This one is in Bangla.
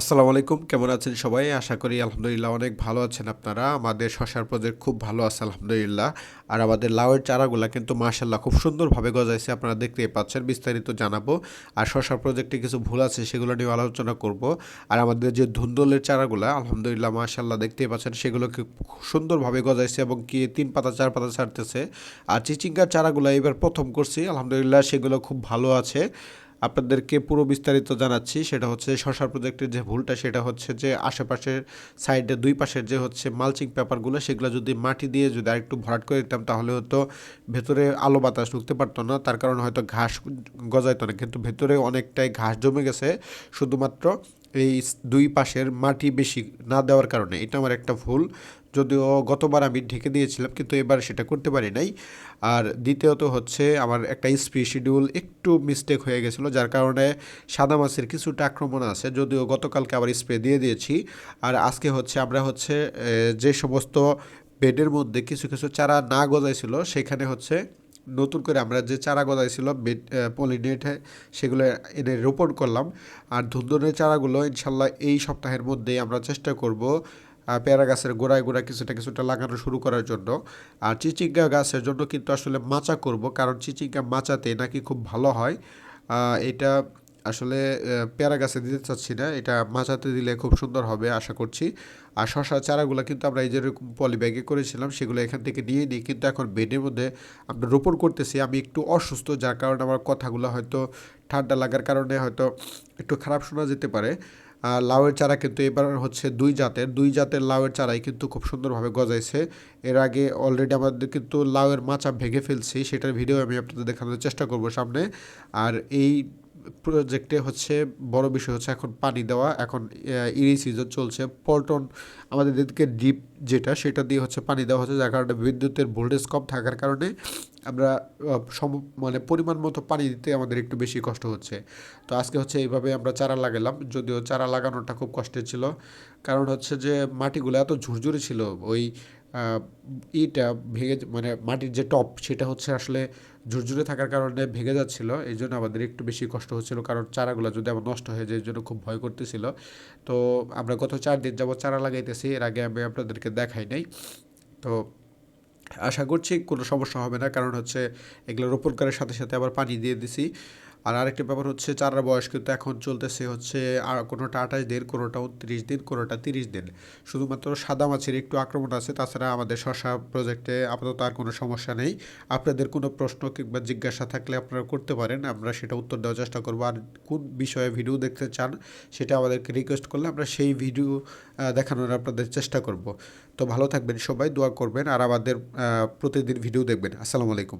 আসসালামু আলাইকুম। কেমন আছেন সবাই? আশা করি আলহামদুলিল্লাহ অনেক ভালো আছেন আপনারা। আমাদের শশার প্রজেক্ট খুব ভালো আছে, আলহামদুলিল্লাহ। আর আমাদের লাউয়ের চারাগুলা কিন্তু মাশাল্লাহ খুব সুন্দরভাবে গজাইছে, আপনারা দেখতেই পাচ্ছেন, বিস্তারিত জানাব। আর শশার প্রজেক্টে কিছু ভুল আছে, সেগুলো নিয়ে আলোচনা করব। আর আমাদের যে ধুন্দলের চারাগুলা, আলহামদুলিল্লাহ মাশাল্লাহ দেখতেই পাচ্ছেন, সেগুলোকে সুন্দরভাবে গজাইছে এবং কি তিন পাতা, চার পাতা ছাড়তেছে। আর চিচিঙ্গার চারাগুলো এবার প্রথম করছি, আলহামদুলিল্লাহ সেগুলো খুব ভালো আছে। আপনাদেরকে পুরো বিস্তারিত জানাচ্ছি, সেটা হচ্ছে শশার প্রজেক্টের যে ভুলটা, সেটা হচ্ছে যে আশেপাশের সাইডে দুই পাশের যে হচ্ছে মালচিং পেপারগুলো সেগুলো যদি মাটি দিয়ে যদি আরেকটু ভরাট করে দিতাম, তাহলে হয়তো ভেতরে আলো বাতাস ঢুকতে পারতো না। তার কারণে হয়তো ঘাস গজাইতো না, কিন্তু ভেতরে অনেকটাই ঘাস জমে গেছে। শুধুমাত্র এই দুই পাশের মাটি বেশি না দেওয়ার কারণে। এটা আমার একটা ভুল। যদিও গতবার আমি ঢেকে দিয়েছিলাম, কিন্তু এবার সেটা করতে পারি নাই। আর দ্বিতীয়ত হচ্ছে আমার একটা স্পি শিডিউল একটু মিস্টেক হয়ে গেছিল, যার কারণে সাদা মাছের কিছুটা আক্রমণ আছে, যদিও গতকালকে আবার স্প্রে দিয়ে দিয়েছি। আর আজকে হচ্ছে আমরা হচ্ছে যে সমস্ত বেডের মধ্যে কিছু কিছু চারা না গজাইছিল, সেখানে হচ্ছে নতুন করে আমরা যে চারা গজাইছিল, বেড পলিনেটে, সেগুলো এনে রোপণ করলাম। আর ধুন্দনের চারাগুলো ইনশাল্লাহ এই সপ্তাহের মধ্যেই আমরা চেষ্টা করব পেয়ারা গাছের গোড়ায় গোড়ায় কিছুটা কিছুটা লাগানো শুরু করার জন্য। আর চিচিঙ্গা গাছের জন্য কিন্তু আসলে মাচা করব, কারণ চিচিঙ্গা মাচাতে নাকি খুব ভালো হয়। এটা আসলে পেয়ারা গাছে দিতে চাচ্ছি না, এটা মাচাতে দিলে খুব সুন্দর হবে, আশা করছি। আর শশা চারাগুলো কিন্তু আমরা এই যেরকম পলি ব্যাগে করেছিলাম, সেগুলো এখান থেকে নিয়ে নিই, কিন্তু এখন বেডের মধ্যে আমরা রোপণ করতেছি, আমি একটু অসুস্থ, যার কারণে আমার কথাগুলো হয়তো ঠান্ডা লাগার কারণে হয়তো একটু খারাপ শোনা যেতে পারে। লাউয়ের চারা কিন্তু এবার হচ্ছে দুই জাতের। দুই জাতের লাউয়ের চারাই কিন্তু খুব সুন্দরভাবে গজাইছে। এর আগে অলরেডি আমাদের কিন্তু লাউয়ের মাচা ভেঙে ফেলছি, সেটার ভিডিও আমি আপনাদের দেখানোর চেষ্টা করব সামনে। আর এই প্রজেক্টে হচ্ছে বড় বিষয় হচ্ছে এখন পানি দেওয়া, এখন ইরি সিজন চলছে। পল্টন আমাদের দিকে ডিপ যেটা, সেটা দিয়ে হচ্ছে পানি দেওয়া হচ্ছে, যার কারণে বিদ্যুতের ভোল্টেজ কম থাকার কারণে আমরা সম মানে পরিমাণ মতো পানি দিতে আমাদের একটু বেশি কষ্ট হচ্ছে। তো আজকে হচ্ছে এইভাবে আমরা চারা লাগালাম, যদিও চারা লাগানোটা খুব কষ্টের ছিল। কারণ হচ্ছে যে মাটিগুলো এত ঝুরঝুরে ছিল, ওই ইটা ভেঙে মানে মাটির যে টপ, সেটা হচ্ছে আসলে ঝুরঝুরে থাকার কারণে ভেঙে যাচ্ছিল। এই জন্য আমাদের একটু বেশি কষ্ট হচ্ছিল, কারণ চারাগুলো যদি আমার নষ্ট হয়ে যায়, এই জন্য খুব ভয় করতেছিল। তো আমরা গত চার দিন যাব চারা লাগাইতেছি, এর আগে আমি আপনাদেরকে দেখাই নাই। তো আশা করছি কোনো সমস্যা হবে না, কারণ হচ্ছে এগুলো রোপণ করার সাথে সাথে আবার পানি দিয়ে দিছি। আর আরেকটি ব্যাপার হচ্ছে চারার বয়স কিন্তু এখন চলতেছে হচ্ছে, আর কোনোটা আঠাশ দিন, কোনোটা উনত্রিশ দিন, কোনোটা তিরিশ দিন। শুধুমাত্র সাদা মাছের একটু আক্রমণ আছে, তাছাড়া আমাদের শশা প্রজেক্টে আপাতত আর কোনো সমস্যা নেই। আপনাদের কোনো প্রশ্ন কিংবা জিজ্ঞাসা থাকলে আপনারা করতে পারেন, আমরা সেটা উত্তর দেওয়ার চেষ্টা করব। আর কোন বিষয়ে ভিডিও দেখতে চান সেটা আমাদেরকে রিকোয়েস্ট করলে আমরা সেই ভিডিও দেখানোর আপনাদের চেষ্টা করব। তো ভালো থাকবেন সবাই, দোয়া করবেন, আর আমাদের প্রতিদিন ভিডিও দেখবেন। আসসালামু আলাইকুম।